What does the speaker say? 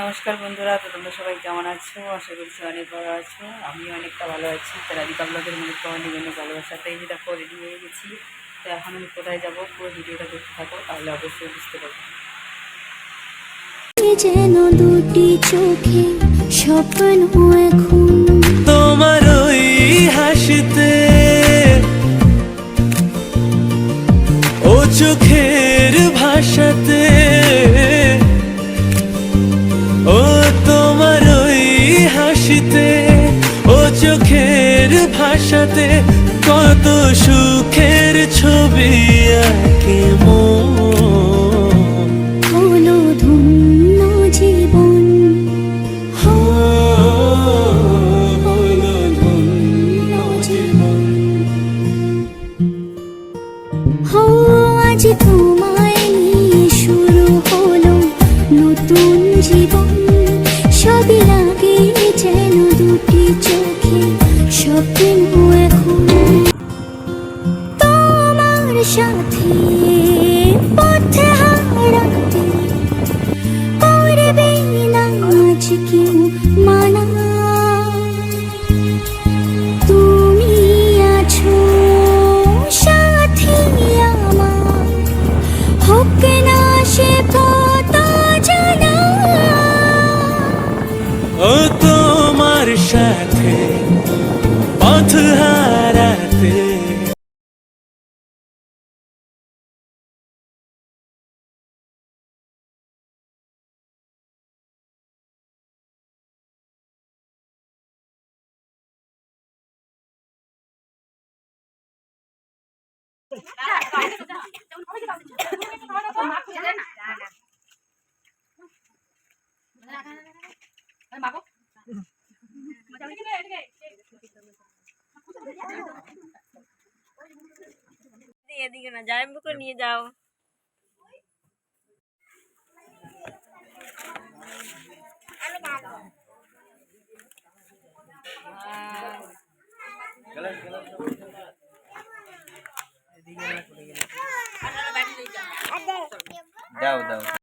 নমস্কার বন্ধুরা, তো তোমরা সবাই কেমন আছো? আশা করছি অনেক ভালো আছো। আমিও অনেকটা ভালো আছি। তো রাধিকা ব্লগের মনে অনেক অনেক ভালোবাসা। তাই দেখো রেডি হয়ে গেছি। তো এখন আমি কোথায় যাব? পুরো ভিডিওটা দেখতে থাকো, তাহলে অবশ্যই বুঝতে পারব। যেন দুটি চোখে স্বপ্ন এখন চোখের ভাষাতে কত সুখের ছবি আঁকে আজ তোমায় নিয়ে শুরু হলো নতুন জীবন। সবই স্বপ্ন এখন তোমার সাথে পথে হারাতে করবে না আজ কেউ মানা তুমি আছো সাথী আমার হোক না সে পথ জানা ও তোমার সাথে এদিকে না জামাইবাবুকে নিয়ে যাও। দাও দাও